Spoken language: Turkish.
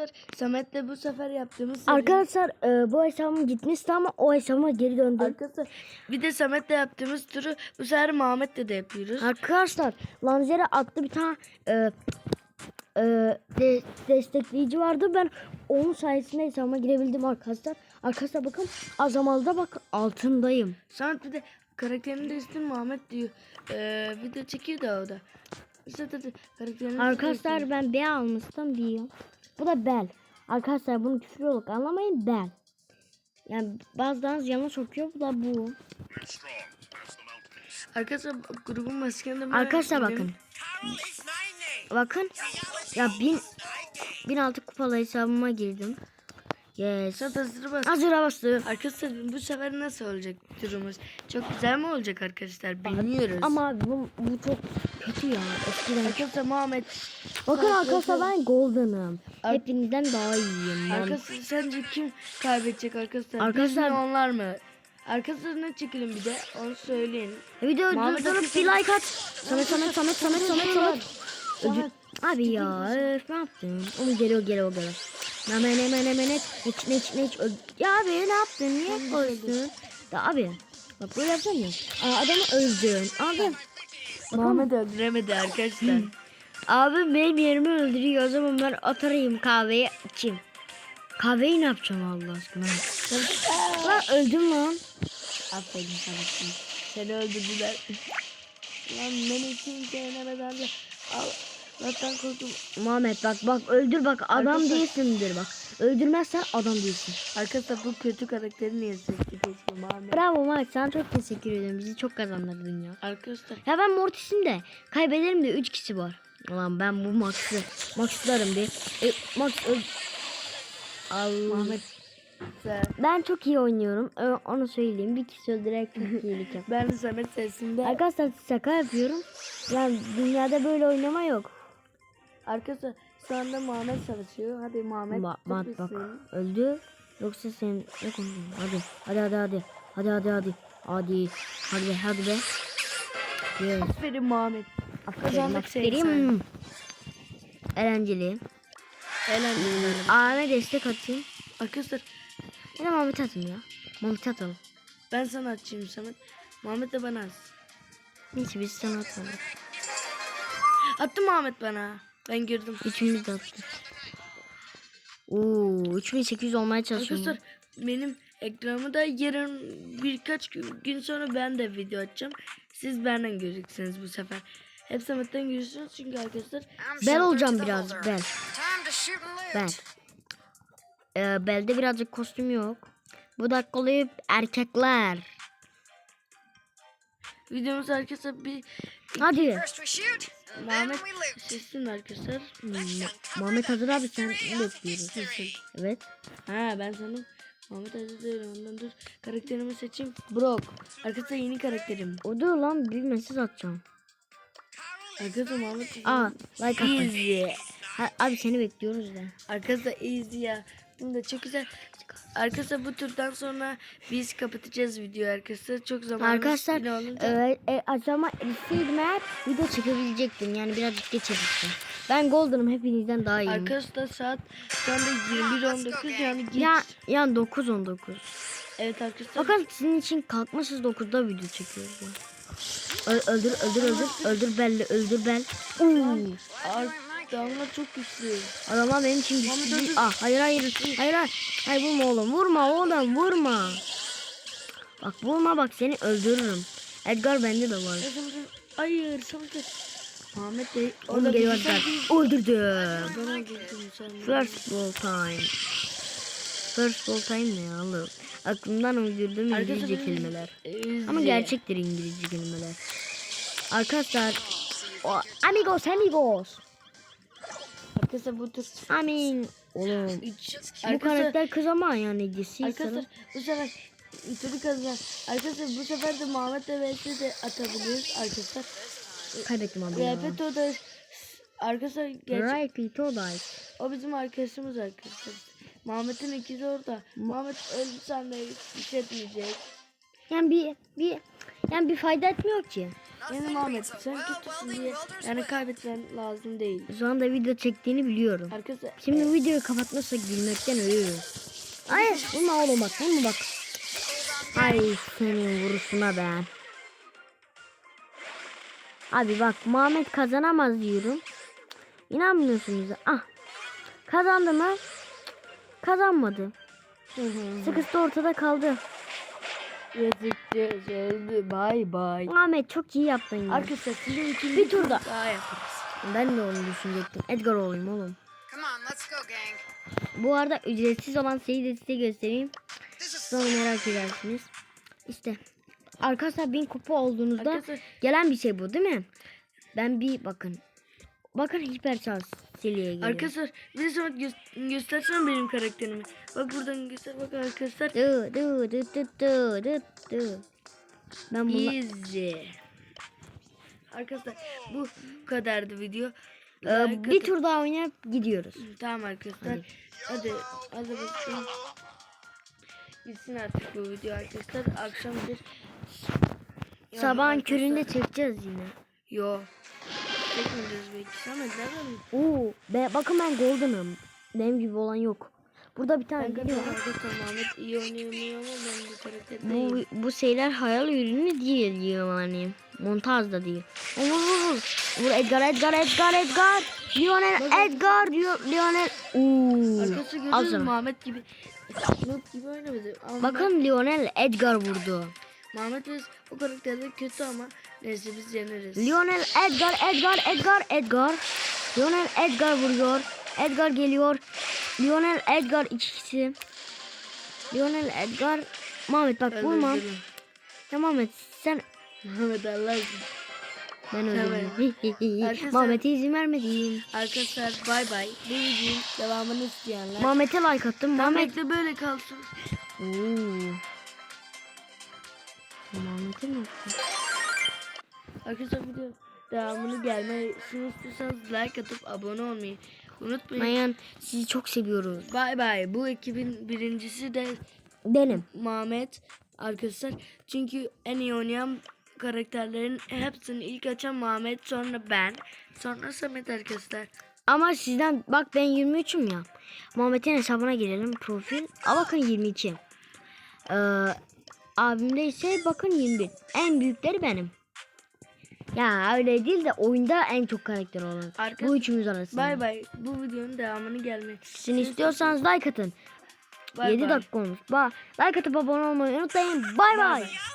Arkadaşlar Samet'le bu sefer yaptığımız Arkadaşlar e, bu hesabım gitmişti ama o hesabıma geri döndüm. Arkadaşlar bir de Samet'le yaptığımız turu bu sefer Muhammed'le de yapıyoruz. Arkadaşlar Lanzer'e attı bir tane e, e, de- destekleyici vardı. Ben onun sayesinde hesabıma girebildim arkadaşlar. Arkadaşlar bakın azamalda bak altındayım. Samet bir de karakterini de istin Muhammed diyor. Ee, video çekiyor da o da. İşte dedi karakterini de Arkadaşlar ben B almıştım diyor. Bu da bel. Arkadaşlar bunu küfür olarak anlamayın bel. Yani bazılarınız yanlış okuyor. Bu da bu. Arkadaşlar grubun maskeni de ben Arkadaşlar bakın. Bakın. Ya bin, 1006 kupalı hesabıma girdim. Yes. Hazır bas. Hazıra bastım. Arkadaşlar bu sefer nasıl olacak turumuz? Çok güzel mi olacak arkadaşlar? Bilmiyoruz. Ama bu, bu çok kötü ya. Eskiden. Arkadaşlar Muhammed Bakın Arkadaşlar- ben golden'ım. Ar- Hepinizden daha iyiyim. Ben- Arkadaşlar sence kim kaybedecek arkadaşlar? Arkadaşlar- onlar mı? Arkadaşlar ne çekelim bir de onu söyleyin. Video Muhammed durdurup bir like at. Samet Samet Samet Samet Samet Samet. Abi ya öf ne yaptın? Onu geliyor geliyor geliyor. Hemen hemen hemen et. Neç neç neç. Ö- Ya abi ne yaptın? Niye koydun? Ya abi. Bak böyle yapsana ya. Aa, adamı öldün. Abi. Muhammed öldüremedi arkadaşlar. Abi benim yerimi öldürüyor. O zaman ben atarayım kahveyi içeyim. Kahveyi ne yapacağım Allah aşkına? Lan öldüm lan. Aferin sana. Seni öldürdüler. Lan beni kimse yenemedi. Al. Zaten korktum. Muhammed bak bak öldür bak adam Arkadaşlar- değilsindir bak. Öldürmezsen adam değilsin. Arkadaşlar bu kötü karakteri niye Muhammed? Bravo Muhammed sana çok teşekkür ederim. Bizi çok kazandırdın ya. Arkadaşlar Ya ben Mortis'im de kaybederim de 3 kişi var. Ulan ben bu Max'ı Max'larım bir. E, Max öl... Allah. Muhammed Ben çok iyi oynuyorum. Ö, Onu söyleyeyim. Bir kişi öldürerek çok iyilik yap. ben de Samet sesinde Arkadaşlar şaka yapıyorum. Yani dünyada böyle oynama yok. Arkadaşlar şu anda Muhammed savaşıyor. Hadi Muhammed. Bak bak bak. Öldü. Yoksa sen ne konuşuyorsun? Hadi. Hadi hadi hadi. Hadi hadi hadi. Hadi. Hadi be hadi be. Yes. Aferin Muhammed. Aferin aferin. Eğlenceli. Eğlendim. Ahmet destek atayım. Arkadaşlar Ya da Mahmut atayım ya. Mahmut atalım. ben sana açayım Samet. Muhammed de bana at. Neyse biz sana atalım. Attı Muhammed bana. Ben girdim. Üçümüz de attık. Oo, 3800 olmaya çalışıyorum. Arkadaşlar benim ekranımı da yarın birkaç gün, gün sonra ben de video açacağım. Siz benden göreceksiniz bu sefer. Hep Samet'ten görüyorsunuz çünkü arkadaşlar Bel olacağım biraz bel. Time to shoot and loot. Bel. Ee, belde birazcık kostüm yok. Bu dakikalayıp erkekler. videomuz arkadaşlar bir Hadi. Loot. sesin arkadaşlar. Hmm, Muhammed Hazır abi sen ne bekliyorsun? Evet. Ha ben sanırım Muhammed Aziz değil ondan dur karakterimi seçeyim. Brock. Arkadaşlar yeni karakterim. O da lan bir mesaj atacağım. Arkadaşlar Aziz. Aa like atın. Easy. Ha, abi seni bekliyoruz da. Arkadaşlar easy ya. Bunu da çok güzel. Arkadaşlar bu turdan sonra biz kapatacağız videoyu arkadaşlar. Çok zaman Arkadaşlar e, e, acaba isteydim eğer video çekebilecektim. Yani birazcık geç etmiştim. Ben Golden'ım hepinizden daha iyiyim. Arkadaşlar saat şu anda 21.19 yani geç. ya, yani 9-19. Evet arkadaşlar. Bakın sizin için kalkmışız 9'da video çekiyoruz. öldür öldür öldür öldür belli öldür bel. Oo. Adamlar çok güçlü. Adamlar benim için güçlü. Ah hayır hayır hayır hayır. Hayır vurma oğlum vurma oğlum vurma. Bak vurma bak seni öldürürüm. Edgar bende de var. Hayır Samet. Muhammed de Onu geliyor Edgar. Öldürdüm. First ball time. First ball time ne ya oğlum? Aklımdan uydurduğum İngilizce kelimeler. Ama gerçektir İngilizce kelimeler. Arkadaşlar o, amigos amigos. Arkadaşlar bu tur Amin. Oğlum 3 bu karakter kız ama yani DC arkadaşlar bu sefer turu kazan. Arkadaşlar bu sefer de Muhammed de vs de atabiliriz arkadaşlar. kaybettim abi ya. Repeto da arkadaşlar Right Pito dice. o bizim arkadaşımız arkadaşlar. Muhammed'in ikizi orada. Muhammed öldü sanmayı hissetmeyecek. Yani bir bir yani bir fayda etmiyor ki. Yani Muhammed sen kötüsün diye yani kaybetmen lazım değil. Şu anda video çektiğini biliyorum. Arkadaşlar Şimdi videoyu kapatmazsak gülmekten ölüyoruz. Hayır vurma oğlum bak vurma bak. Ay senin vuruşuna ben. Abi bak Muhammed kazanamaz diyorum. İnanmıyorsunuz. Ah. Kazandı mı? Kazanmadı. Sıkısı ortada kaldı. Yazıkça söyledi bay bay. Muhammed çok iyi yaptın ya. Arkadaşlar sizin için Bir tur daha. yaparız. Ben de onu düşünecektim. Edgar olayım oğlum. Come on, let's go, gang. Bu arada ücretsiz olan şeyi de size göstereyim. Sonra merak edersiniz. İşte arkadaşlar bin kupa olduğunuzda Arkadaşlar gelen bir şey bu değil mi? Ben bir bakın. Bakın hiper şans seriye geliyor. Arkadaşlar bir sonra gö- göstersene benim karakterimi. Bak buradan göster bak arkadaşlar. Dı dı dı dı dı dı dı. Ben bunu Easy. Arkadaşlar bu kadardı video. Ee, Like bir tur daha oynayıp gidiyoruz. Tamam arkadaşlar. Hadi. Hadi bakalım. Bitsin artık bu video arkadaşlar. Akşamdır. Ya Sabahın arkadaşlar- köründe çekeceğiz yine. Yo. Çekmeyeceğiz belki. Samet nereden? Oo, be, bakın ben golden'ım. Benim gibi olan yok. Burada bir tane Ben Ahmet iyi oynayamıyor ama ben bu karakter Bu, şeyler hayal ürünü değil yani. Montaj da değil. Vur vur vur. Vur Edgar Edgar Edgar Edgar. Lionel Edgar diyor. Lionel. Oo. Arkası görüyoruz. Muhammed gibi. Gibi oynamadı. Bakın Lionel Edgar vurdu. Muhammed biz o karakterde kötü ama neyse biz yeneriz. Lionel Edgar Edgar Edgar Edgar. Lionel Edgar vuruyor. Edgar geliyor. Lionel Edgar ikisi. Lionel Edgar. Muhammed bak vurma. Ya Muhammed sen Muhammed Allah aşkına. ben öldüm. Arkadaşlar- Muhammed'e izin vermedim. Arkadaşlar bay bay. Bu videonun devamını isteyenler. Muhammed'e like attım. Muhammed de böyle kalsın. Oo. Mi attın? Arkadaşlar video devamını gelmesini istiyorsanız like atıp abone olmayı unutmayın. Mayan sizi çok seviyoruz. Bay bay. Bu ekibin birincisi de Benim. Muhammed arkadaşlar. Çünkü en iyi oynayan karakterlerin hepsini ilk açan Muhammed sonra ben sonra Samet arkadaşlar. Ama sizden bak ben 23'üm ya. Muhammed'in hesabına girelim profil. Aa bakın 22. Ee, abimde ise bakın 21. En büyükleri benim. Ya öyle değil de oyunda en çok karakter olan. Arkadaş- Bu üçümüz arasında. Bay bay. Bu videonun devamını gelmek. Sizin istiyorsanız like atın. Bay 7 bay. dakika olmuş. Ba like atıp abone olmayı unutmayın. Bay bay.